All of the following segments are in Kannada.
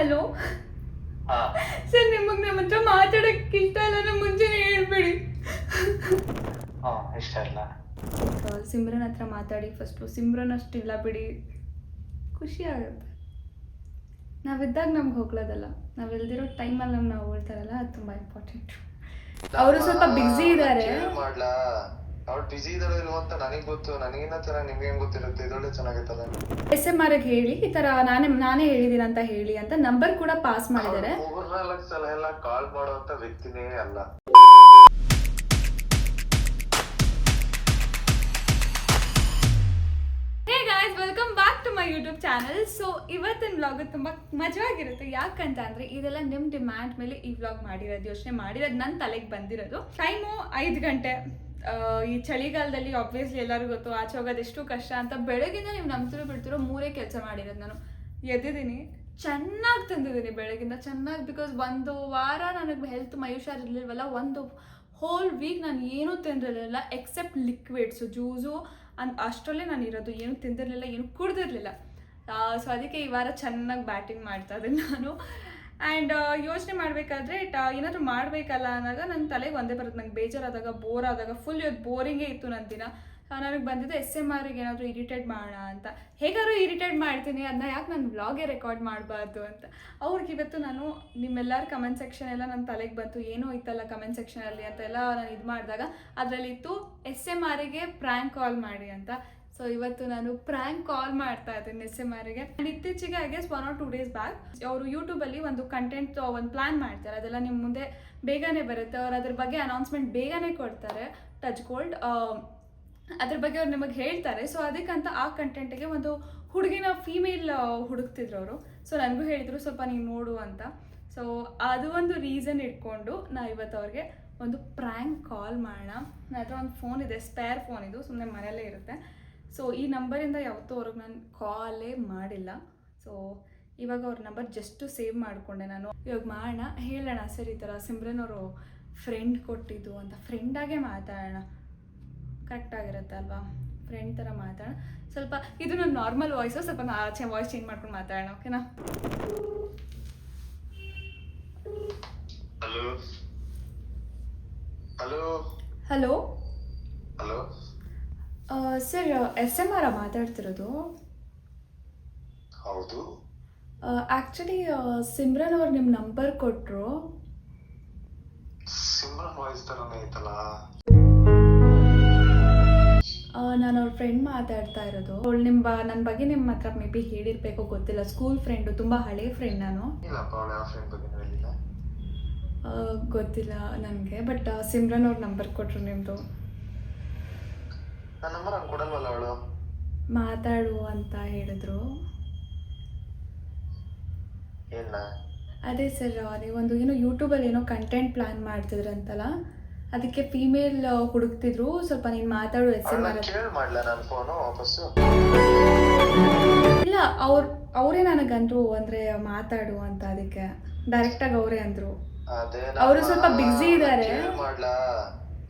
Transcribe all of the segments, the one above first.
ಹಲೋ ಸರ್ ನಿಮಗೆ ನಮ್ಮ ಹತ್ರ ಮಾತಾಡೋಕ್ಕೆ ಇಷ್ಟ ಇಲ್ಲ ಮುಂಚೆನೆ ಹೇಳ್ಬೇಡಿ. ಹಾ ಇಷ್ಟ ಇಲ್ಲ. ಸಿಮ್ರನ್ ಹತ್ರ ಮಾತಾಡಿ ಫಸ್ಟು ಸಿಮ್ರನ್ ಅಷ್ಟಿಲ್ಲ ಬಿಡಿ. ಖುಷಿ ಆಗುತ್ತೆ. ನಾವಿದ್ದಾಗ ನಮ್ಗೆ ಹೋಗ್ಲೋದಲ್ಲ. ನಾವಿಲ್ದಿರೋ ಟೈಮಲ್ಲಿ ನಮ್ಗೆ ನಾವು ಹೋಗ್ತಾರಲ್ಲ ಅದು ತುಂಬ ಇಂಪಾರ್ಟೆಂಟ್ ಅವರು ಸ್ವಲ್ಪ ಬ್ಯುಸಿ ಇದ್ದಾರೆ ಅವ್ಳು ಬಿಜಿ ಇದ್ದಾಳೆ ಇಲ್ವ ಅಂತ ನನಗ್ ಗೊತ್ತು ನನಗಿನ್ನ ಚೆನ್ನಾಗಿ ನಿಮ್ಗೆ ಹೆಂಗ್ ಗೊತ್ತಿರುತ್ತೆ? ಇದೊಳ್ಳೆ ಚೆನ್ನಾಗಿತ್ತಲ್ಲ ಎಸ್ ಎಂ ಆರ್ ಹೇಳಿ ಈ ತರ ನಾನೇ ನಾನೇ ಹೇಳಿದೀನಿ ಅಂತ ಹೇಳಿ ಅಂತ ನಂಬರ್ ಕೂಡ ಪಾಸ್ ಮಾಡಿದ್ದಾರೆ. ಮೂರ್ನಾಲ್ಕು ಸಲ ಎಲ್ಲ ಕಾಲ್ ಮಾಡುವಂತ ವ್ಯಕ್ತಿನೇ ಅಲ್ಲ. Welcome back to my YouTube channel so ಇವತ್ತಿನ ವ್ಲಾಗ್ ತುಂಬ ಮಜವಾಗಿರುತ್ತೆ. ಯಾಕಂತ ಅಂದ್ರೆ ಇದೆಲ್ಲ ನಿಮ್ಮ ಡಿಮ್ಯಾಂಡ್ ಮೇಲೆ ಈ ವ್ಲಾಗ್ ಮಾಡಿರೋದು ಯೋಚನೆ ಮಾಡಿರೋದು ನನ್ನ ತಲೆಗೆ ಬಂದಿರೋದು. ಟೈಮು ಐದು ಗಂಟೆ. ಈ ಚಳಿಗಾಲದಲ್ಲಿ ಆಬ್ವಿಯಸ್ಲಿ ಎಲ್ಲರಿಗೂ ಗೊತ್ತು, ಆಚೆ ಹೋಗೋದು ಎಷ್ಟು ಕಷ್ಟ ಅಂತ ಬೆಳಗಿಂದ ನೀವು ನಂಬ್ತಿರೋ ಬಿಡ್ತಿರೋ ಮೂರೇ ಕೆಲಸ ಮಾಡಿರೋದು ನಾನು. ಎದ್ದಿದ್ದೀನಿ, ಚೆನ್ನಾಗಿ ತಂದಿದ್ದೀನಿ ಬೆಳಗಿಂದ ಚೆನ್ನಾಗಿ ಬಿಕಾಸ್ ಒಂದು ವಾರ ನನಗೆ ಹೆಲ್ತ್ ಮೈ ಇರಲಿಲ್ವಲ್ಲ, ಒಂದು ಹೋಲ್ ವೀಕ್ ನಾನು ಏನೂ ತಿಂದಿರಲಿಲ್ಲ ಎಕ್ಸೆಪ್ಟ್ ಲಿಕ್ವಿಡ್ಸು ಜ್ಯೂಸು ಅನ್ ಅಷ್ಟರಲ್ಲೇ ನಾನು ಇರೋದು, ಏನು ತಿಂದಿರಲಿಲ್ಲ, ಏನು ಕುಡ್ದಿರಲಿಲ್ಲ. ಸೊ ಅದಕ್ಕೆ ಈ ವಾರ ಚೆನ್ನಾಗಿ ಬ್ಯಾಟಿಂಗ್ ಮಾಡ್ತಾ ಇದ್ದೀನಿ ನಾನು. ಆ್ಯಂಡ್ ಯೋಚನೆ ಮಾಡಬೇಕಾದ್ರೆ ಏನಾದರೂ ಮಾಡಬೇಕಲ್ಲ ಅಂದಾಗ ನನ್ನ ತಲೆಗೆ ಒಂದೇ ಬರುತ್ತೆ. ನಂಗೆ ಬೇಜಾರಾದಾಗ ಬೋರ್ ಆದಾಗ ಫುಲ್ ಇವತ್ತು ಬೋರಿಂಗೇ ಇತ್ತು ನನ್ನ ದಿನ. ನನಗೆ ಬಂದಿದ್ದು ಎಸ್ ಎಂ ಆರ್ಗೆ ಏನಾದರೂ ಇರಿಟೇಟ್ ಮಾಡೋಣ ಅಂತ. ಹೇಗಾದ್ರೂ ಇರಿಟೇಟ್ ಮಾಡ್ತೀನಿ ಅದನ್ನ ಯಾಕೆ ನಾನು ವ್ಲಾಗೇ ರೆಕಾರ್ಡ್ ಮಾಡಬಾರ್ದು ಅಂತ. ಅವ್ರಿಗೆ ಇವತ್ತು ನಾನು ನಿಮ್ಮೆಲ್ಲರ ಕಮೆಂಟ್ ಸೆಕ್ಷನ್ ಎಲ್ಲ ನನ್ನ ತಲೆಗೆ ಬಂತು, ಏನೋ ಇತ್ತಲ್ಲ ಕಮೆಂಟ್ ಸೆಕ್ಷನಲ್ಲಿ ಅಂತ ಎಲ್ಲ ನಾನು ಇದು ಮಾಡಿದಾಗ, ಅದರಲ್ಲಿತ್ತು ಎಸ್ ಎಂ ಆರಿಗೆ ಪ್ರ್ಯಾಂಕ್ ಕಾಲ್ ಮಾಡಿ ಅಂತ. ಸೊ ಇವತ್ತು ನಾನು ಪ್ರ್ಯಾಂಕ್ ಕಾಲ್ ಮಾಡ್ತಾ ಇದ್ದೀನಿ ಎಸ್ ಎಂ ಆರ್ಗೆ. ಆ್ಯಂಡ್ ಇತ್ತೀಚೆಗೆ I guess one or two days back ಅವರು ಯೂಟ್ಯೂಬಲ್ಲಿ ಒಂದು ಕಂಟೆಂಟ್ ಒಂದು ಪ್ಲ್ಯಾನ್ ಮಾಡ್ತಾರೆ. ಅದೆಲ್ಲ ನಿಮ್ಮ ಮುಂದೆ ಬೇಗನೆ ಬರುತ್ತೆ. ಅವ್ರು ಅದ್ರ ಬಗ್ಗೆ ಅನೌನ್ಸ್ಮೆಂಟ್ ಬೇಗನೆ ಕೊಡ್ತಾರೆ ಟಚ್ ಗೋಲ್ಡ್ ಅದ್ರ ಬಗ್ಗೆ ಅವ್ರು ನಿಮಗೆ ಹೇಳ್ತಾರೆ. ಸೊ ಅದಕ್ಕಂತ ಆ ಕಂಟೆಂಟಿಗೆ ಒಂದು ಹುಡುಗಿನ ಫೀಮೇಲ್ ಹುಡುಕ್ತಿದ್ರು ಅವರು. ಸೊ ನನಗೂ ಹೇಳಿದರು, ಸ್ವಲ್ಪ ನೀವು ನೋಡು ಅಂತ. ಸೊ ಅದು ಒಂದು ರೀಸನ್ ಇಟ್ಕೊಂಡು ನಾ ಇವತ್ತು ಅವ್ರಿಗೆ ಒಂದು ಪ್ರ್ಯಾಂಕ್ ಕಾಲ್ ಮಾಡೋಣ. ನನ್ನ ಹತ್ರ ಒಂದು ಫೋನ್ ಇದೆ ಸ್ಪೇರ್ ಫೋನ್ ಇದು ಸುಮ್ಮನೆ ಮನೆಯಲ್ಲೇ ಇರುತ್ತೆ. ಸೊ ಈ ನಂಬರಿಂದ ಯಾವತ್ತೂ ಅವ್ರಿಗೆ ನಾನು ಕಾಲೇ ಮಾಡಿಲ್ಲ. ಸೊ ಇವಾಗ ಅವ್ರ ನಂಬರ್ ಜಸ್ಟು ಸೇವ್ ಮಾಡಿಕೊಂಡೆ ನಾನು. ಇವಾಗ ಮಾಡೋಣ ಹೇಳೋಣ ಸರ್ ಈ ಥರ ಸಿಮ್ರನ್ ಅವರು ಫ್ರೆಂಡ್ ಕೊಟ್ಟಿದ್ದು ಅಂತ. ಫ್ರೆಂಡಾಗೆ ಮಾತಾಡೋಣ. ಕರೆಕ್ಟ್ ಆಗಿರುತ್ತೆ ಅಲ್ವಾ? ಫ್ರೆಂಡ್ ಥರ ಮಾತಾಡೋಣ. ಸ್ವಲ್ಪ ಇದು ನನ್ನ ನಾರ್ಮಲ್ ವಾಯ್ಸು ಸ್ವಲ್ಪ ನಾ ಆಚೆ ವಾಯ್ಸ್ ಚೇಂಜ್ ಮಾಡ್ಕೊಂಡು ಮಾತಾಡೋಣ ಓಕೆನಾ hello hello hello sir S M ಆರ ಮಾತಾಡ್ತಿರೋದು? ಹೌದು. ಆ್ಯಕ್ಚುಲಿ ಸಿಮ್ರನ್ ಅವ್ರು ನಿಮ್ಮ ನಂಬರ್ ಕೊಟ್ಟರು ಸಿಮ್ರನ್ ವಾಯ್ಸ್ ತರನೇ ಐತಲ್ಲ? ನಾನು ಅವ್ರ ಫ್ರೆಂಡ್ ಮಾತಾಡ್ತಾ ಇರೋದು. ಅವಳು ನಿಮ್ಮ ನನ್ನ ಬಗ್ಗೆ ನಿಮ್ಮ ಹತ್ರ ಮೇ ಬಿ ಹೇಳಿರ್ಬೇಕು ಗೊತ್ತಿಲ್ಲ. ಸ್ಕೂಲ್ ಫ್ರೆಂಡು ತುಂಬ ಹಳೆ ಫ್ರೆಂಡ್ ನಾನು. ಇಲ್ಲಪ್ಪ ಅವಳ ಯಾವ ಫ್ರೆಂಡ್ ಬಗ್ಗೆ ಹೇಳಿಲ್ಲ? ಆ, ಗೊತ್ತಿಲ್ಲ ನನಗೆ ಬಟ್ ಸಿಮ್ರನ್ ಅವ್ರ ನಂಬರ್ ಕೊಟ್ಟರು ನಿಮ್ಮದು ನನ್ನ ನಂಬರ್ ಹಂಗೆ ಕೊಡಲ್ವಲ್ಲ ಅವಳು? ಮಾತಾಡು ಅಂತ ಹೇಳಿದ್ರು. ಏನ? ಅದೇ ಸರ್ ನೀವೊಂದು ಏನೋ ಯೂಟ್ಯೂಬಲ್ಲಿ ಏನೋ ಕಂಟೆಂಟ್ ಪ್ಲಾನ್ ಮಾಡ್ತಿದ್ರಂತಲ್ಲ ಅದಕ್ಕೆ ಫೀಮೇಲ್ ಹುಡುಕ್ತಿದ್ರು ಸ್ವಲ್ಪ ನೀನು ಮಾತಾಡು ಎಸ್ ಎಂ ಆರ್ ಕೇಳ್ ಮಾಡ್ಲಾ ನನ್ನ ಫೋನು ವಾಪಸ್ಸು? ಇಲ್ಲ ಅವ್ರು ಅವರೇ ನನಗಂದ್ರು ಅಂದರೆ ಮಾತಾಡು ಅಂತ ಅದಕ್ಕೆ. ಡೈರೆಕ್ಟಾಗಿ ಅವರೇ ಅಂದರು. ಅದೇ ಅವ್ರು ಸ್ವಲ್ಪ ಬಿಸಿ ಇದಾರೆ. ಕೇಳ್ ಮಾಡ್ಲಾ?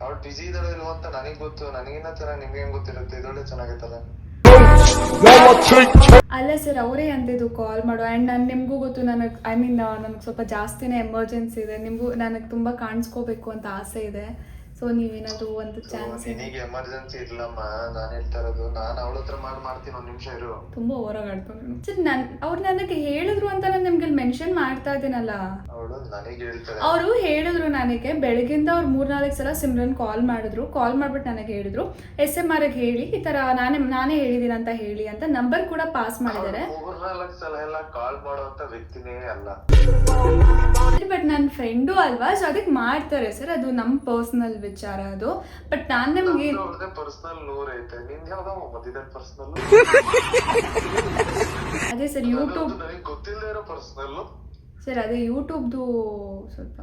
ಅವ್ಳು ಬಿಸಿ ಇದ್ದಾಳೆ ಇಲ್ವ ಅಂತ ನನಗ್ ಗೊತ್ತು. ನನಗಿನ್ನ ಚೆನ್ನಾಗಿ ನಿಮ್ಗೆ ಹೆಂಗ್ ಗೊತ್ತಿರುತ್ತೆ? ಇದೊಳ್ಳೆ ಚೆನ್ನಾಗಿರ್ತದೆ ಅಲ್ಲ ಸರ್ ಅವರೇ ಅಂದಿದ್ದು ಕಾಲ್ ಮಾಡು. ಆ್ಯಂಡ್ ನಾನು ನಿಮಗೂ ಗೊತ್ತು, ನನಗೆ ಐ ಮೀನ್ ನನಗೆ ಸ್ವಲ್ಪ ಜಾಸ್ತಿನೇ ಎಮರ್ಜೆನ್ಸಿ ಇದೆ. ನಿಮಗೂ, ನನಗೆ ತುಂಬ ಕಾಣಿಸ್ಕೋಬೇಕು ಅಂತ ಆಸೆ ಇದೆ. ಸೊ ನೀವೇನಾದರೂ ಒಂದು ಚಾನ್ಸ್ ನಿನಗೆ ಎಮರ್ಜೆನ್ಸಿ ಇರ್ಲಮ್ಮ. ನಾನು ಹೇಳ್ತಾ ಇರೋದು. ನಾನು ಅವಳ ಹತ್ರ ಮಾಡಿ ಮಾಡ್ತೀನಿ ಒಂದ್ ನಿಮಿಷ ಇರು. ತುಂಬ ಸರ್ ನಾನು. ಅವ್ರು ನನಗೆ ಹೇಳಿದ್ರು ಅಂತ ನಾನು ನಿಮ್ಗೆ ಮೆನ್ಷನ್ ಮಾಡ್ತಾ ಇದ್ದೀನಲ್ಲ. ಅವಳು ನನಗೆ ಹೇಳ್ತಾರೆ. ಅವರು ಹೇಳಿದ್ರು ನನಗೆ ಬೆಳಗಿಂದ ಅವ್ರು ಮೂರ್ನಾಲ್ಕು ಸಲ ಸಿಮ್ರನ್ ಕಾಲ್ ಮಾಡಿದ್ರು. ಕಾಲ್ ಮಾಡ್ಬಿಟ್ಟು ನನಗೆ ಹೇಳಿದ್ರು. ಎಸ್ ಎಂ ಆರ್ ಹೇಳಿ ಈ ತರ ನಾನೇ ನಾನೇ ಹೇಳಿದ್ದೀನಿ ಅಂತ ಹೇಳಿ ಅಂತ ನಂಬರ್ ಕೂಡ ಪಾಸ್ ಮಾಡಿದ್ದಾರೆ. ಮೂರ್ನಾಲ್ಕು ಸಲ ಎಲ್ಲ ಕಾಲ್ ಮಾಡುವಂತ ವ್ಯಕ್ತಿನೇ ಅಲ್ಲ. ಬಟ್ ನನ್ನ ಫ್ರೆಂಡು ಅಲ್ವಾ? ಸೊ ಅದಕ್ಕೆ ಮಾಡ್ತಾರೆ ಸರ್ ಅದು ನಮ್ಮ ಪರ್ಸನಲ್ ವಿಚಾರ ಅದು. ಬಟ್ ನಾನು ನಿಮಗೆ ಅದೇ ಸರ್ ಯೂಟ್ಯೂಬ್ ಸರ್ ಅದೇ ಯೂಟ್ಯೂಬ್ದು ಸ್ವಲ್ಪ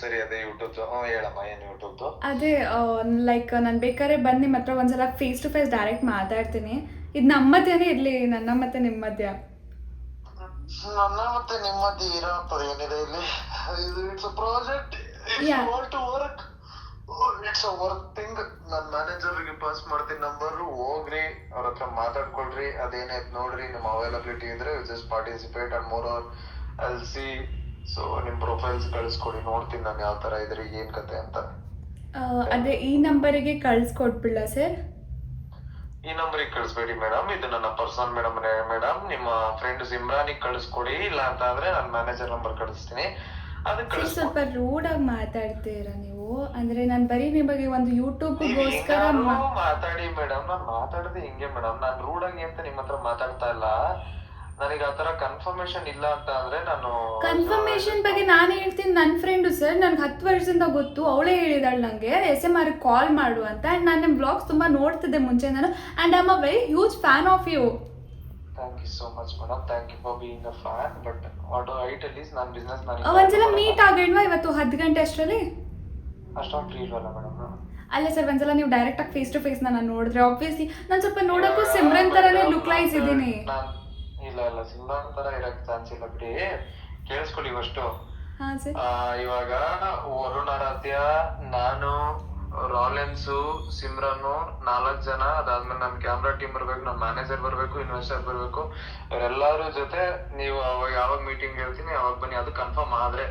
ಸರಿ ಅದೇ ಯೂಟ್ಯೂಬ್ ಹ್ಮ್ ಹೇಳಮ್ಮ ಏನ್ ಯೂಟ್ಯೂಬ್ ಅದೇ ಲೈಕ್ ನಾನು ಬೇಕಾದ್ರೆ ಬಂದು ನಿಮ್ಮ ಹತ್ರ ಒಂದ್ಸಲ ಫೇಸ್ ಟು ಫೇಸ್ ಡೈರೆಕ್ಟ್ ಮಾತಾಡ್ತೀನಿ. ಇದು ನಮ್ಮ ಮಧ್ಯನೇ ಇರಲಿ ನನ್ನ ಮತ್ತೆ ನಿಮ್ಮ ಮಧ್ಯ ನನ್ನ ಮತ್ತೆ ನಿಮ್ಮದು ಇರೋ ಏನಿದೆ ಇಲ್ಲಿ. ಇದು it's project Yeah. To work it's a work thing ಮ್ಯಾನೇಜರ್ಗೆ pass ಮಾಡ್ತೀನಿ ನಂಬರ್ ಹೋಗ್ರಿ ಅವ್ರ ಹತ್ರ ಮಾತಾಡ್ಕೊಳ್ರಿ. ಅದೇನೈತ್ ನೋಡ್ರಿ ನಿಮ್ಮ ಅವೈಲಬಿಲಿಟಿ ಇದ್ರೆ just participate and more or all see so ನಿಮ್ ಪ್ರೊಫೈಲ್ಸ್ ಕಳಿಸ್ಕೊಡಿ. ನೋಡ್ತೀನಿ ನಾನು ಯಾವ ತರ ಇದ್ರೆ ಏನ್ ಕತೆ ಅಂತ. ಅದೇ ಈ ನಂಬರಿಗೆ ಕಳ್ಸ್ಕೊಟ್ಬಿಡ್ಲ ಸರ್ ಈ ನಂಬರಿಗೆ ಕಳಿಸ್ಬೇಡಿ ಮೇಡಮ್ ಇದು ನನ್ನ ಪರ್ಸನಲ್ ಮೇಡಮ್ ಮೇಡಮ್ ನಿಮ್ಮ ಫ್ರೆಂಡ್ ಸಿಮ್ರಾನಿಗೆ ಕಳಿಸ್ಕೊಡಿ. ಇಲ್ಲ ಅಂತ ಆದ್ರೆ ನಾನು ಮ್ಯಾನೇಜರ್ ನಂಬರ್ ಕಳಿಸ್ತೀನಿ ಅದಕ್ಕೆ ಸ್ವಲ್ಪ ರೂಡ್ ಆಗಿ ಮಾತಾಡ್ತೀರಾ ನೀವು? ಅಂದ್ರೆ ನಾನು ಬರೀ ನಿಮಗೆ ಒಂದು ಯೂಟ್ಯೂಬ್ ಗೋಸ್ಕರ ಮಾತಾಡಿ ಮೇಡಮ್ ನಾನು ಮಾತಾಡದೆ ಹಿಂಗೆ ಮೇಡಮ್ ನಾನು ರೂಡ್ ಆಗಿ ಅಂತ ನಿಮ್ಮ ಹತ್ರ ಮಾತಾಡ್ತಾ ಇಲ್ಲ. ನನಗೆ ಆತರ ಕನ್ಫರ್ಮೇಶನ್ ಇಲ್ಲ ಅಂತ ಅಂದ್ರೆ ನಾನು ಕನ್ಫರ್ಮೇಶನ್ ಬಗ್ಗೆ ನಾನು ಹೇಳ್ತೀನಿ. ನನ್ನ ಫ್ರೆಂಡು ಸರ್ ನನ್ಗೆ ಹತ್ತು ವರ್ಷದಿಂದ ಗೊತ್ತು. ಅವಳೇ ಹೇಳಿದಾಳೆ ನನಗೆ ಎಸ್ ಎಂ ಆರ್ ಕಾಲ್ ಮಾಡು ಅಂತ. ಆ್ಯಂಡ್ ನಾನು ನಿಮ್ಮ ಬ್ಲಾಗ್ಸ್ ತುಂಬಾ ನೋಡ್ತಿದ್ದೆ ಮುಂಚೆ ನಾನು. And I am a very huge fan of you thank you so much madam thank you for being a fan but what I tell is ನನ್ನ ಬಿಸ್ನೆಸ್ ನಾನು ಒಂದ್ಸಲ ಮೀಟ್ ಆಗಿಲ್ವಾ ಇವತ್ತು? ಹತ್ತು ಗಂಟೆ ಅಷ್ಟರಲ್ಲಿ? ಅಷ್ಟೊಂದು ಫ್ರೀ ಇಲ್ವಲ್ಲ ಮೇಡಮ್ ಅಲ್ಲ ಸರ್ ಒಂದ್ಸಲ ನೀವು ಡೈರೆಕ್ಟಾಗಿ ಫೇಸ್ ಟು ಫೇಸ್ ನಾನು ನೋಡಿದ್ರೆ. ಆಬ್ವಿಯಸ್ಲಿ ನಾನು ಸ್ವಲ್ಪ ನೋಡೋಕ್ಕೂ ಸಿಮ್ರನ್ ಥರನೇ ಲುಕ್ ಲೈಸ್ ಇದ್ದೀನಿ. ಇಲ್ಲ ಇಲ್ಲ ಸಿಮ್ರಾನ್ ತರ ಇರಕ್ ಚಾನ್ಸ್ ಇಲ್ಲ ಬಿಡಿ. ಕೇಳಿಸ್ಕೊಳ್ಳಿ ಅಷ್ಟು ಹಾಂ ಸರ್. ಆ, ಇವಾಗ ವರುಣ್ ಆರಾಧ್ಯ ನಾನು ರಾಲೆನ್ಸು ಸಿಮ್ರನ್ನು ನಾಲ್ಕು ಜನ ಅದಾದ್ಮೇಲೆ ನಮ್ ಕ್ಯಾಮ್ರಾ ಟೀಮ್ ಬರ್ಬೇಕು ನಮ್ ಮ್ಯಾನೇಜರ್ ಬರ್ಬೇಕು ಇನ್ವೆಸ್ಟರ್ ಬರ್ಬೇಕು. ಅವರೆಲ್ಲರ ಜೊತೆ ನೀವು ಅವಾಗ ಯಾವಾಗ ಮೀಟಿಂಗ್ ಹೇಳ್ತೀನಿ ಅವಾಗ ಬನ್ನಿ. ಅದು ಕನ್ಫರ್ಮ್ ಆದ್ರೆ.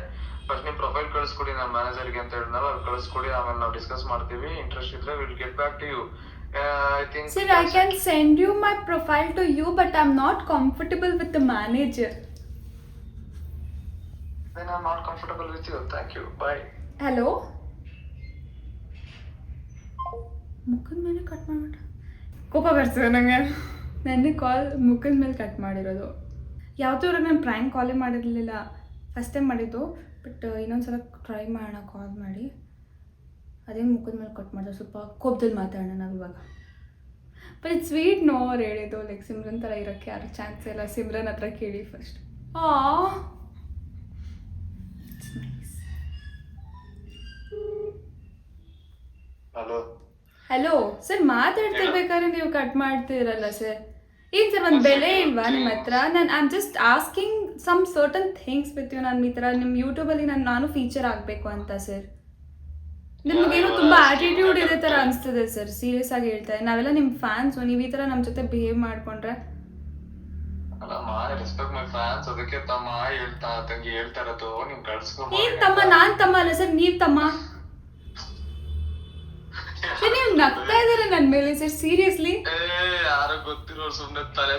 ಫಸ್ಟ್ ನಿಮ್ ಪ್ರೊಫೈಲ್ ಕಳಿಸ್ಕೊಡಿ ನಮ್ಮ ಮ್ಯಾನೇಜರ್ಗೆ ಅಂತ ಹೇಳಿದ್ನಲ್ಲ ಅದು ಕಳಿಸ್ಕೊಡಿ ಆಮೇಲೆ ನಾವು ಡಿಸ್ಕಸ್ ಮಾಡ್ತೀವಿ. ಇಂಟ್ರೆಸ್ಟ್ ಇದ್ರೆ will get back to you I think Sir, I can send you my profile to you, but I'm not comfortable with the manager. then I'm not comfortable with you. Thank you. Bye. Hello ಮುಖದ ಮೇಲೆ ಕಟ್ ಮಾಡ್ಬಿಟ್ಟ ಕೋಪ ಬರ್ತದೆ ನನಗೆ ನನಗೆ ಕಾಲ್ ಮುಖದ ಮೇಲೆ ಕಟ್ ಮಾಡಿರೋದು ಯಾವತ್ತೂ ಇವ್ರಿಗೆ ನಾನು ಪ್ರ್ಯಾಂಕ್ ಕಾಲೇ ಮಾಡಿರಲಿಲ್ಲ ಫಸ್ಟ್ ಟೈಮ್ ಮಾಡಿದ್ದು ಬಟ್ ಇನ್ನೊಂದು ಸಲ ಟ್ರೈ ಮಾಡೋಣ ಕಾಲ್ ಮಾಡಿ ಅದೇ ಮುಖದ ಮೇಲೆ ಕಟ್ ಮಾಡಿದ್ರೆ ಸ್ವಲ್ಪ ಕೋಪದಲ್ಲಿ ಮಾತಾಡೋಣ ನಾವು ಇವಾಗ. ಬಟ್ ಇಟ್ ಸ್ವೀಟ್ ನೋ ಅವ್ರು ಹೇಳಿದ್ದು ಲೈಕ್ ಸಿಮ್ರನ್ ಥರ ಇರೋಕ್ಕೆ ಯಾರು ಚಾನ್ಸ್ ಇಲ್ಲ. ಸಿಮ್ರನ್ ಹತ್ರ ಕೇಳಿ ಫಸ್ಟ್ ಆ Hello. ಹಲೋ ಸರ್ ಮಾತಾಡ್ತಿರ್ಬೇಕಾದ್ರೆ ನೀವು ಕಟ್ ಮಾಡ್ತೀರಲ್ಲ ಸರ್ ಏನ್ ಸರ್ ಒಂದು ಬೆಲೆ ಇಲ್ವಾ ನಿಮ್ಮ ಹತ್ರ? ನಾನು I am just asking some certain things with you ನಾನು ಈ ಥರ ನಿಮ್ಮ ಯೂಟ್ಯೂಬಲ್ಲಿ ನಾನು ನಾನು ಫೀಚರ್ ಆಗಬೇಕು ಅಂತ ಸರ್ ನಿಮಗೇನೋ ತುಂಬಾ ಆಟಿಟ್ಯೂಡ್ ಇದೆ ತರ ಅನಿಸ್ತದೆ ಸರ್ ಸೀರಿಯಸ್ ಆಗಿ ಹೇಳ್ತಾ ಇದ್ದೀನಿ. ನಾವೆಲ್ಲ ನಿಮ್ ಫ್ಯಾನ್ಸ್ ನೀವು ಈ ತರ ನಮ್ ಜೊತೆ ಬಿಹೇವ್ ಮಾಡ್ಕೊಂಡ್ರೆ? ಅಲ್ಲಮ್ಮ ರೆಸ್ಪೆಕ್ಟ್ ಮೈ ಫ್ಯಾನ್ಸ್ ಅದಕ್ಕೆ ತಮ್ಮ ಹೇಳ್ತಾ ತಂಗಿ ಹೇಳ್ತಾ ಇರೋದು ನೀವ್ ಕಳ್ಸ್ಕೊಂಡ್ ಏನ್ ತಮ್ಮ ನಾನ್ ತಮ್ಮ ಅಲ್ಲ ಸರ್ ನೀವ್ ತಮ್ಮ. ನೀವು ನಗ್ತಾ ಇದ್ದೀರಾ ನನ್ನ ಮೇಲೆ ಸರ್ ಸೀರಿಯಸ್ಲಿ ಯಾರು ಗೊತ್ತಿರೋ ಸುಮ್ನೆ ತಲೆ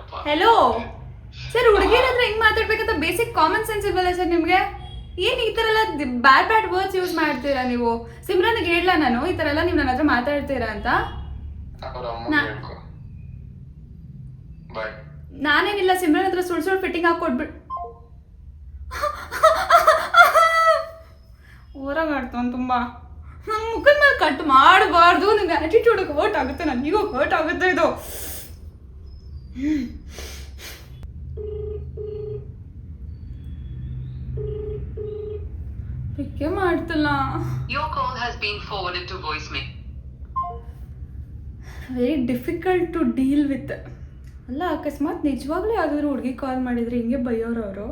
ಅಪ್ಪ. ಹೆಲೋ ಸರ್ ಹುಡುಗಿರ ಹತ್ರ ಹೆಂಗ್ ಮಾತಾಡ್ಬೇಕಂತ ಬೇಸಿಕ್ ಕಾಮನ್ ಸೆನ್ಸ್ ಇಲ್ವಲ್ಲ ಸರ್ ನಿಮ್ಗೆ? ಏನ್ ಈ ಥರ ಎಲ್ಲ ಬ್ಯಾಡ್ ಬ್ಯಾಡ್ ವರ್ಡ್ಸ್ ಯೂಸ್ ಮಾಡ್ತೀರಾ ನೀವು? ಸಿಮ್ರನ್ಗೆ ಹೇಳಲ್ಲ ನಾನು ಈ ಥರ ಎಲ್ಲ ನೀವು ನನ್ನ ಹತ್ರ ಮಾತಾಡ್ತೀರಾ ಅಂತ? ನಾನೇನಿಲ್ಲ ಸಿಮ್ರನ್ ಹತ್ರ ಸುಳ್ ಸುಳ್ ಫಿಟ್ಟಿಂಗ್ ಹಾಕಿ ಕೊಟ್ಬಿಟ್ ಹೊರಗೆ ತುಂಬ ತುಂಬಾ. ನನ್ನ ಮುಖದ ಮೇಲೆ ಕಟ್ ಮಾಡಬಾರ್ದು. ನಿಮ್ಗೆ ಆ್ಯಟಿಟ್ಯೂಡಿಗೆ ಹರ್ಟ್ ಆಗುತ್ತೆ ನನಗೂ ಹರ್ಟ್ ಆಗುತ್ತೆ ಇದು. ಪಿಕ್ಕೆ ಮಾಡ್ತಲ್ಲ? Your call has been forwarded to voicemail. Very difficult to deal with ಅಲ್ಲ ಅಕಸ್ಮಾತ್ ನಿಜವಾಗ್ಲೂ ಯಾವ್ದಾದ್ರು ಹುಡುಗಿ ಕಾಲ್ ಮಾಡಿದ್ರೆ ಹಿಂಗೆ ಬೈಯೋರು ಅವರು?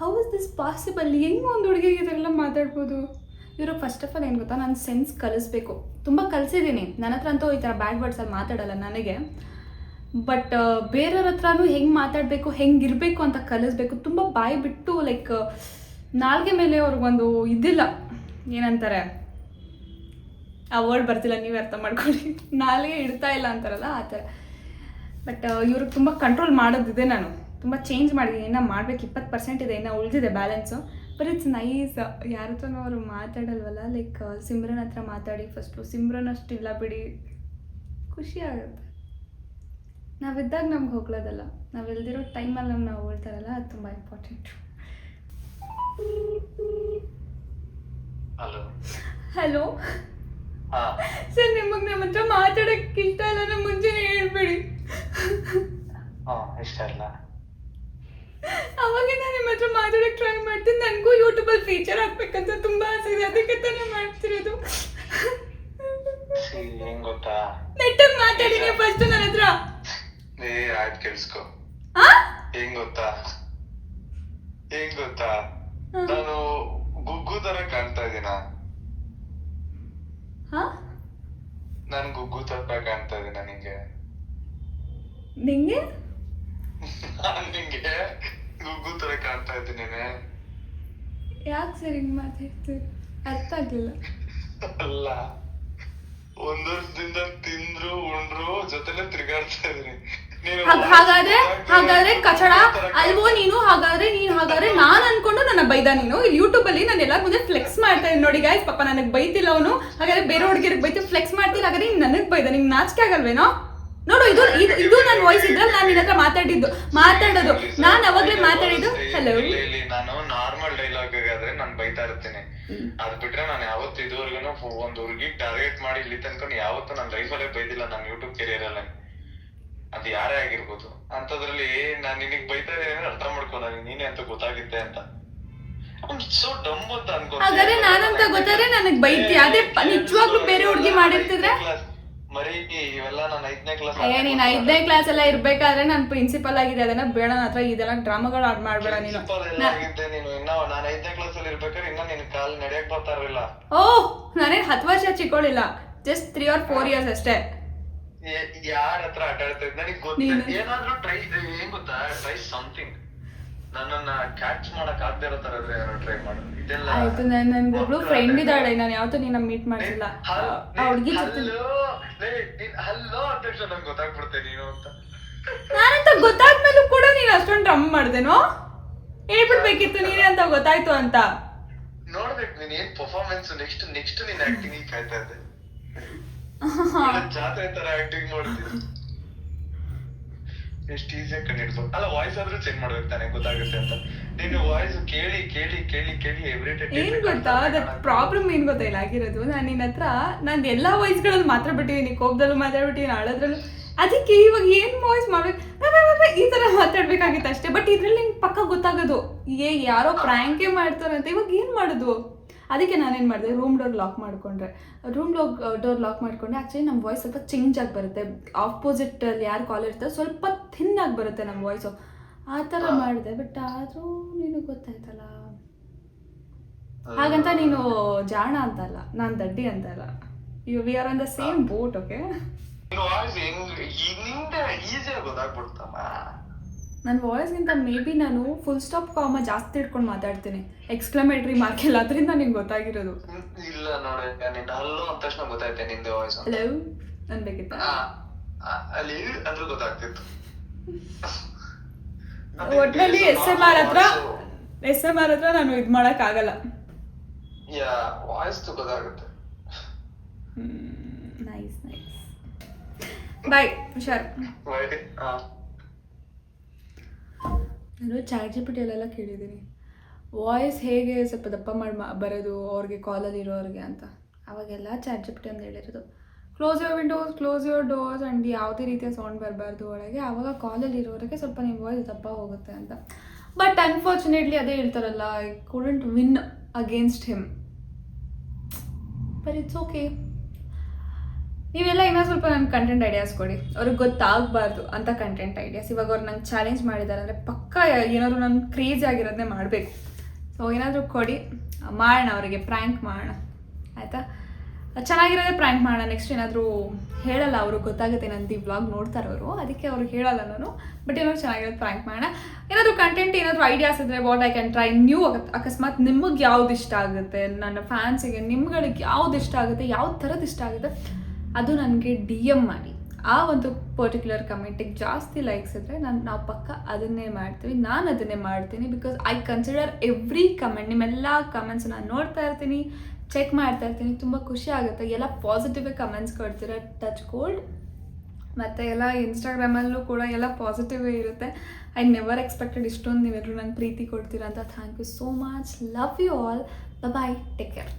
ಹೌ ಇಸ್ ದಿಸ್ ಪಾಸಿಬಲ್ ಹೆಂಗೆ ಒಂದು ಹುಡುಗಿಗೆ ಇದೆಲ್ಲ ಮಾತಾಡ್ಬೋದು? ಇವರು ಫಸ್ಟ್ ಆಫ್ ಆಲ್ ಏನು ಗೊತ್ತಾ ನಾನು ಸೆನ್ಸ್ ಕಲಿಸ್ಬೇಕು. ತುಂಬ ಕಲಿಸಿದ್ದೀನಿ. ನನ್ನ ಹತ್ರ ಅಂತೂ ಈ ಥರ ಬ್ಯಾಡ್ ವರ್ಡ್ಸಲ್ಲಿ ಮಾತಾಡಲ್ಲ ನನಗೆ. ಬಟ್ ಬೇರೆಯವ್ರ ಹತ್ರನೂ ಹೆಂಗೆ ಮಾತಾಡಬೇಕು ಹೆಂಗಿರಬೇಕು ಅಂತ ಕಲಿಸ್ಬೇಕು. ತುಂಬ ಬಾಯಿ ಬಿಟ್ಟು ಲೈಕ್ ನಾಲ್ಗೆ ಮೇಲೆ ಅವ್ರಿಗೊಂದು ಇದಿಲ್ಲ. ಏನಂತಾರೆ? ಆ ವರ್ಡ್ ಬರ್ತಿಲ್ಲ, ನೀವೇ ಅರ್ಥ ಮಾಡ್ಕೊಳ್ಳಿ. ನಾಲ್ಗೆ ಇಡ್ತಾ ಇಲ್ಲ ಅಂತಾರಲ್ಲ, ಆ ಥರ. ಬಟ್ ಇವ್ರಿಗೆ ತುಂಬ ಕಂಟ್ರೋಲ್ ಮಾಡೋದಿದೆ ನಾನು. ತುಂಬ ಚೇಂಜ್ ಮಾಡಿದ್ದೀನಿ ಇನ್ನೂ ಮಾಡ್ಬೇಕು, ಇಪ್ಪತ್ತು ಪರ್ಸೆಂಟ್ ಇದೆ, ಇನ್ನೂ ಉಳಿದಿದೆ ಬ್ಯಾಲೆನ್ಸು ಬಟ್ ಇಟ್ಸ್ ನೈಸ್ ಯಾರ ಹತ್ರನೂ ಅವರು ಮಾತಾಡಲ್ವಲ್ಲ? ಲೈಕ್ ಸಿಮ್ರನ್ ಹತ್ರ ಮಾತಾಡಿ ಫಸ್ಟು ಸಿಮ್ರನ್ ಅಷ್ಟಿಲ್ಲ ಬಿಡಿ. ಖುಷಿ ಆಗುತ್ತೆ. ನಾವಿದ್ದಾಗ ನಮ್ಗೆ ಹೋಗ್ಲೋದಲ್ಲ ನಾವಿಲ್ದಿರೋ ಟೈಮಲ್ಲಿ ನಮ್ಗೆ ನಾವು ಹೋಗ್ತಾರಲ್ಲ ಅದು ತುಂಬ ಇಂಪಾರ್ಟೆಂಟು ಹಲೋ ಸರ್ ನಿಮಗೆ ನಮ್ಮ ಹತ್ರ ಮಾತಾಡಕ್ಕೆ ಇಷ್ಟ ಇಲ್ಲ ನಮ್ಮ ಮುಂಚೆನೆ ಹೇಳ್ಬೇಡಿ. ಇಷ್ಟ ಇಲ್ಲ. ಅವಾಗ ನಾನು ನಿಮ್ಮ ಹತ್ರ ಮಾತಾಡಕ್ಕೆ ಟ್ರೈ ಮಾಡ್ತೀನಿ. ನನಗೂ ಯೂಟ್ಯೂಬಲ್ಲಿ ಫೀಚರ್ ಹಾಕ್ಬೇಕಂತ ತುಂಬ ಆಸೆ ಇದೆ. ಅದಕ್ಕೆ ತಾನೇ ಮಾಡ್ತಿರೋದು. ಏನ್ ಹೆಂಗ್ ಗೊತ್ತಾ? ನೆಟ್ಟಾಗಿ ಮಾತಾಡಿ ನೀವು ಫಸ್ಟ್ ನನ್ನ ಹತ್ರ. ಏ ಆಯ್ತು ಕೇಳಿಸ್ಕೊ? ಹೆಂಗ್ ಗೊತ್ತಾ? ಹೆಂಗ್ ಗೊತ್ತಾ? ನಾನು ಗುಗ್ಗು ತರ ಕಾಣ್ತಾ ಇದೀನ ಹಾ? ನಾನ್ ಗುಗ್ಗು ತರ ಕಾಣ್ತಾ ಇದೀನ ನಿಂಗೆ? ನಿಂಗೆ? ನಾನ್ ನಿಂಗೆ ಗುಗ್ಗು ತರ ಕಾಣ್ತಾ ಇದ್ದೀನಿ ಯಾಕೆ ಸರ್ ಹಿಂಗ್ ಮಾತಾಡ್ತೀರಿ? ಅರ್ಥ ಆಗ್ಲಿಲ್ಲ. ಅಲ್ಲ ಒಂದ್ ವರ್ಷದಿಂದ ತಿಂದ್ರು ಉಂಡ್ರು ಜೊತೆಲೆ ತಿರ್ಗಾಡ್ತಾ ಇದೀನಿ ಹಾಗ್- ಹಾಗಾದ್ರೆ ಹಾಗಾದ್ರೆ ಕಚಡ ಅಲ್ವೋ ನೀನು? ಹಾಗಾದ್ರೆ ನೀನ್ ಹಾಗಾದ್ರೆ ನಾನ್ ಅನ್ಕೊಂಡು ನನ್ನ ಬೈದ ನೀನು? ಇಲ್ಲಿ ಯೂಟ್ಯೂಬ್ ಅಲ್ಲಿ ನಾನು ಎಲ್ಲರ ಮುಂದೆ ಫ್ಲೆಕ್ಸ್ ಮಾಡ್ತಾ ನೋಡಿ ಗಾಯ್ಸ್ ಪಾಪ ನನಗೆ ಬೈತಿಲ್ಲ ಅವನು. ಹಾಗಾದ್ರೆ ಬೇರೆ ಹುಡುಗಿರಿಗೆ ಬೈತಿ ಫ್ಲೆಕ್ಸ್ ಮಾಡ್ತೀನಿ ಹಾಗಾದ್ರೆ ನೀನ್ ನನಗ್ ಬೈದ? ನಿಂಗೆ ನಾಚಿಕೆ ಆಗಲ್ವೇನೋ? ನೋಡು ಇದು ಇದು ಇದು ನನ್ನ ವಾಯ್ಸ್ ಇದ್ರಲ್ಲಿ ನಾನು ನಿನ್ನ ಹತ್ರ ಮಾತಾಡಿದ್ದು ಮಾತಾಡೋದು. ನಾನು ಅವಾಗಲೇ ಮಾತಾಡಿದ್ದು ಹಲೋ ನಾನು ನಾರ್ಮಲ್ ಡೈಲಾಗ್ ಆದ್ರೆ ನಾನು ಬೈತಾ ಇರ್ತೀನಿ. ಅದ್ ಬಿಟ್ರೆ ನಾನು ಯಾವತ್ತು ಇದುವರೆಗೂ ಒಂದ್ ಹುಡುಗಿ ಟಾರ್ಗೆಟ್ ಮಾಡಿ ಇಲ್ಲಿ ತನಕ ಯಾವತ್ತೂ ನನ್ನ ಲೈಫಲ್ಲೇ ಬೈದಿಲ್ಲ ನನ್ನ ಯೂಟ್ಯೂಬ್ ಕೆರಿಯರ್ ಅಲ್ಲ. ಅದ್ ಯಾರೇ ಆಗಿರ್ಬೋದು. ಅಂತದ್ರಲ್ಲಿ ನಾನ್ ನಿನಗ್ ಬೈತಾ ಇದೀನಿ ಅಂದ್ರೆ ಅರ್ಥ ಮಾಡ್ಕೊ ನನಗೆ ನೀನೇ ಅಂತ ಗೊತ್ತಾಗಿದ್ದೆ ಅಂತ. ಸೊ ಡಮ್ ಅಂತ ಹಾಗಾದ್ರೆ ನಾನಂತ ಗೊತ್ತಾದ್ರೆ ನನಗ್ ಬೈತಿ. ಅದೇ ನಿಜವಾಗ್ಲೂ ಬೇರೆ ಹುಡುಗಿ ಮಾಡಿರ್ತಿದ್ರೆ? ಮರಿ ಇವೆಲ್ಲ ನಾನು ಐದನೇ ಕ್ಲಾಸ್ ಅಯ್ಯ ನೀನ್ ಐದನೇ ಕ್ಲಾಸ್ ಎಲ್ಲ ಇರ್ಬೇಕಾದ್ರೆ ನಾನು ಪ್ರಿನ್ಸಿಪಲ್ ಆಗಿದೆ ಅದನ್ನ ಬೇಡ ನನ್ನ ಹತ್ರ ಇದೆಲ್ಲ ಡ್ರಾಮಾಗಳು ಆಡ್ ಮಾಡ್ಬೇಡ ನೀನು. ಆಗಿದ್ದೆ ನೀನು. ಇನ್ನ ನಾನು ಐದನೇ ಕ್ಲಾಸ್ ಅಲ್ಲಿ ಇರ್ಬೇಕಾದ್ರೆ ಇನ್ನ ನಿನ್ ಕಾಲ್ ನಡೆಯಕ್ ಬರ್ತಾ ಇರ್ಲಿಲ್ಲ. ಓ ನಾನೇನ್ ಹತ್ತು ವರ್ಷ ಚಿಕ್ಕೋಳಿಲ್ಲ. Just three or four years ಅಷ್ಟೇ. ಯಾರ ಹತ್ರ ಆಟ ಆಡ್ತಾ ನನಗ್ ಗೊತ್ತಿಲ್ಲ ಏನಾದ್ರೂ ಟ್ರೈ ಏನ್ ಗೊತ್ತಾ? ಟ್ರೈ ಸಮಥಿಂಗ್ ನನ್ನನ್ನ ಕ್ಯಾಚ್ ಮಾಡಕ್ ಆಗದೆ ಇರೋ ತರ ಯಾರು ಟ್ರೈ ಮಾಡು. ಇದೆಲ್ಲ ಆಯ್ತು ನನ್ ನನ್ಗೊಬ್ಳು ಫ್ರೆಂಡ್ ಇದ್ದಾಳೆ ನಾನು ಯಾವತ್ತೂ ನಿನ್ನ ಮೀಟ್ ಮಾಡಿಲ್ಲ ಆ ಹುಡುಗಿ ಜೊತೆ ಹಲೋ ಅಂತ ನಂಗೆ ಗೊತ್ತಾಗ್ಬಿಡ್ತೆ ನೀನು ಅಂತ. ನಾನಂತ ಗೊತ್ತಾದ್ಮೇಲೂ ಕೂಡ ನೀನು ಅಷ್ಟೊಂದು ಡ್ರಮ್ ಮಾಡ್ದೇನೋ ಹೇಳ್ಬಿಡ್ಬೇಕಿತ್ತು ನೀನೇ ಅಂತ ಗೊತ್ತಾಯ್ತು ಅಂತ. ನೋಡ್ಬೇಕು ನೀನ್ ಏನ್ ಪರ್ಫಾರ್ಮೆನ್ಸ್ ನೆಕ್ಸ್ಟ್ ನೆಕ್ಸ್ಟ್ ನಿನ್ ಆಕ್ಟಿಂಗ್ ಕಾಯ್ತಾ ಇದ್ದೆ. ಜಾತ್ರೆ ತರ ಆಕ್ಟಿಂಗ್ ಮಾಡ್ತೀನಿ ಎಷ್ಟು ಈಸಿಯಾಗಿ ಕಂಡಿಡ್ಬೋದು ಅಲ್ಲ ವಾಯ್ಸ್ ಆದ್ರೂ ಚೆಕ್ ಮಾಡ್ಬೇಕು ತಾನೆ ಗೊತ್ತಾಗುತ್ತೆ ಅಂತ. ನೀನು ವಾಯ್ಸ್ ಕೇಳಿ ಕೇಳಿ ಕೇಳಿ ಕೇಳಿ ಎವ್ರಿ ಏನ್ ಗೊತ್ತಾ? ಅದ ಪ್ರಾಬ್ಲಮ್ ಏನ್ ಗೊತ್ತಾ ಇಲ್ಲ ಆಗಿರೋದು ನಾನು ನಿನ್ನ ಹತ್ರ ನಾನು ಎಲ್ಲಾ ವಾಯ್ಸ್ಗಳಲ್ಲಿ ಮಾತ್ರ ಬಿಟ್ಟಿದ್ದೀನಿ ಕೋಪದಲ್ಲೂ ಮಾತಾಡ್ಬಿಟ್ಟಿದ್ದೀನಿ ಅಳೋದ್ರಲ್ಲೂ ಅದಕ್ಕೆ ಇವಾಗ ಏನ್ ವಾಯ್ಸ್ ಮಾಡ್ಬೇಕು? ಈ ತರ ಮಾತಾಡ್ಬೇಕಾಗಿತ್ತು ಅಷ್ಟೇ. ಬಟ್ ಇದ್ರಲ್ಲಿ ನಿಂಗೆ ಪಕ್ಕ ಗೊತ್ತಾಗೋದು. ಏ ಯಾರೋ ಪ್ರ್ಯಾಂಕೇ ಮಾಡ್ತಾರಂತೆ. ಇವಾಗ ಏನ್ ಮಾಡೋದು? ಅದಕ್ಕೆ ನಾನೇನು ಮಾಡಿದೆ ರೂಮ್ ಡೋರ್ ಲಾಕ್ ಮಾಡ್ಕೊಂಡ್ರೆ. ರೂಮ್ ಲಾಕ್ ಡೋರ್ ಲಾಕ್ ಮಾಡ್ಕೊಂಡೆ ಆ್ಯಕ್ಚುಲಿ ನಮ್ಮ ವಾಯ್ಸ್ ಸ್ವಲ್ಪ ಚೇಂಜ್ ಆಗಿ ಬರುತ್ತೆ. ಆಪೋಸಿಟಲ್ಲಿ ಯಾರು ಕಾಲ್ ಇರ್ತಾರೆ ಸ್ವಲ್ಪ ಥಿನ್ ಆಗಿ ಬರುತ್ತೆ ನಮ್ಮ ವಾಯ್ಸು ಆ ಥರ ಮಾಡಿದೆ ಬಟ್ ಆದರೂ ನಿನಗೆ ಗೊತ್ತಾಯ್ತಲ್ಲ. ಹಾಗಂತ ನೀನು ಜಾಣ ಅಂತಲ್ಲ ನಾನು ದಡ್ಡಿ ಅಂತಲ್ಲ. You we are on the same boat okay ನಿನ್ ಈಸಿಯಾಗಿ ಗೊತ್ತಾಗ್ಬಿಡ್ತಮ್ಮ. ನನ್ನ ವಾಯ್ಸ್ಗಿಂತ ಮೇ ಬಿ ನಾನು ಫುಲ್ ಸ್ಟಾಪ್ ಕಾಮ ಜಾಸ್ತಿ ಇಟ್ಕೊಂಡು ಮಾತಾಡ್ತೀನಿ. ಎಕ್ಸ್ಕ್ಲಮೇಟ್ರಿ ಮಾರ್ಕ್ ಇಲ್ಲ ಅದರಿಂದ ನಿಂಗೆ ಗೊತ್ತಾಗಿರೋದು. ಇಲ್ಲ ನೋಡಿ ನಿನ್ನ ಹಲ್ಲು ಅಂದ ತಕ್ಷಣ ಗೊತ್ತಾಯ್ತೆ ನಿಂದೆ ವಾಯ್ಸ್ ಹಲೋ ಅನ್ಬೇಕಿತ್ತ ಅಲ್ಲಿ ಅಂದ್ರೆ ಗೊತ್ತಾಗ್ತಿತ್ತು. ಒಟ್ನಲ್ಲಿ ಎಸ್ ಎಂ ಆರ್ ಹತ್ರ ಎಸ್ ಎಂ ಆರ್ ಹತ್ರ ನಾನು ಇದು ಮಾಡೋಕ್ಕಾಗಲ್ಲ ಯಾ ವಾಯ್ಸ್ ಗೊತ್ತಾಗುತ್ತೆ. ನೈಸ್ ನೈಸ್ ಬಾಯ್ ಹುಷಾರ್. ಬಾಯ್ ನಾನು ಚಾಟ್ ಜಿ ಪಿ ಕೇಳಿದ್ದೀನಿ. ವಾಯ್ಸ್ ಹೇಗೆ ಸ್ವಲ್ಪ ದಪ್ಪ ಮಾಡಿ ಬರೋದು, ಅವ್ರಿಗೆ ಕಾಲಲ್ಲಿ ಇರೋರಿಗೆ ಅಂತ. ಅವಾಗೆಲ್ಲ ಚಾಟ್ ಜಿ ಪಿ ಟಿ ಅಂತ ಹೇಳಿರೋದು. Close your windows close your doors and ಯಾವುದೇ ರೀತಿಯ ಸೌಂಡ್ ಬರಬಾರ್ದು ಒಳಗೆ ಆವಾಗ ಕಾಲಲ್ಲಿ ಇರೋರಿಗೆ ಸ್ವಲ್ಪ ನಿಮ್ಮ ವಾಯ್ಸ್ ದಪ್ಪ ಹೋಗುತ್ತೆ ಅಂತ. ಬಟ್ ಅನ್ಫಾರ್ಚುನೇಟ್ಲಿ ಅದೇ ಹೇಳ್ತಾರಲ್ಲ I couldn't win against him but it's okay ನೀವೆಲ್ಲ ಇನ್ನೂ ಸ್ವಲ್ಪ ನನ್ನ ಕಂಟೆಂಟ್ ಐಡಿಯಾಸ್ ಕೊಡಿ. ಅವ್ರಿಗೆ ಗೊತ್ತಾಗಬಾರ್ದು ಅಂತ ಕಂಟೆಂಟ್ ಐಡಿಯಾಸ್ ಇವಾಗ ಅವ್ರು ನಂಗೆ ಚಾಲೆಂಜ್ ಮಾಡಿದ್ದಾರೆ ಅಂದರೆ ಪಕ್ಕ ಏನಾದ್ರು ನಾನು ಕ್ರೇಜಿ ಆಗಿರೋದನ್ನೇ ಮಾಡಬೇಕು. ಸೊ ಏನಾದರೂ ಕೊಡಿ. ಮಾಡೋಣ ಅವರಿಗೆ ಪ್ರ್ಯಾಂಕ್ ಮಾಡೋಣ. ಆಯಿತಾ? ಚೆನ್ನಾಗಿರೋದೇ ಪ್ರ್ಯಾಂಕ್ ಮಾಡೋಣ. ನೆಕ್ಸ್ಟ್ ಏನಾದರೂ ಹೇಳಲ್ಲ ಅವರು, ಗೊತ್ತಾಗುತ್ತೆ ನಂದು ಈ ವ್ಲಾಗ್ ನೋಡ್ತಾರೆ ಅವರು. ಅದಕ್ಕೆ ಅವ್ರು ಹೇಳಲ್ಲ ನಾನು. ಬಟ್ ಏನಾದ್ರು ಚೆನ್ನಾಗಿರೋದು ಪ್ರ್ಯಾಂಕ್ ಮಾಡೋಣ. ಏನಾದರೂ ಕಂಟೆಂಟ್ ಏನಾದರೂ ಐಡಿಯಾಸ್ ಇದ್ದರೆ what I can try new ಅಕಸ್ಮಾತ್ ನಿಮಗೆ ಯಾವ್ದು ಇಷ್ಟ ಆಗುತ್ತೆ? ನನ್ನ ಫ್ಯಾನ್ಸಿಗೆ ನಿಮ್ಗಳಿಗೆ ಯಾವ್ದು ಇಷ್ಟ ಆಗುತ್ತೆ? ಯಾವ ಥರದ್ದು ಇಷ್ಟ ಆಗುತ್ತೆ? ಅದು ನನಗೆ ಡಿ ಎಂ ಮಾಡಿ ಆ ಒಂದು ಪರ್ಟಿಕ್ಯುಲರ್ ಕಮೆಂಟಿಗೆ ಜಾಸ್ತಿ ಲೈಕ್ಸ್ ಇದ್ದರೆ ನಾನು ನಾವು ಪಕ್ಕ ಅದನ್ನೇ ಮಾಡ್ತೀವಿ. ನಾನು ಅದನ್ನೇ ಮಾಡ್ತೀನಿ because I consider every comment ನಿಮ್ಮೆಲ್ಲ ಕಮೆಂಟ್ಸ್ ನಾನು ನೋಡ್ತಾ ಇರ್ತೀನಿ ಚೆಕ್ ಮಾಡ್ತಾ ಇರ್ತೀನಿ. ತುಂಬ ಖುಷಿ ಆಗುತ್ತೆ. ಎಲ್ಲ ಪಾಸಿಟಿವ್ ಕಮೆಂಟ್ಸ್ ಕೊಡ್ತೀರ? ಟಚ್ ಕೋಲ್ಡ್ ಮತ್ತು ಎಲ್ಲ ಇನ್ಸ್ಟಾಗ್ರಾಮಲ್ಲೂ ಕೂಡ ಎಲ್ಲ ಪಾಸಿಟಿವ್ ಇರುತ್ತೆ. ಐ ನೆವರ್ ಎಕ್ಸ್ಪೆಕ್ಟೆಡ್ ಇಷ್ಟೊಂದು ನೀವೆಲ್ಲರೂ ನಂಗೆ ಪ್ರೀತಿ ಕೊಡ್ತೀರಾ ಅಂತ. Thank you so much love you all bye take care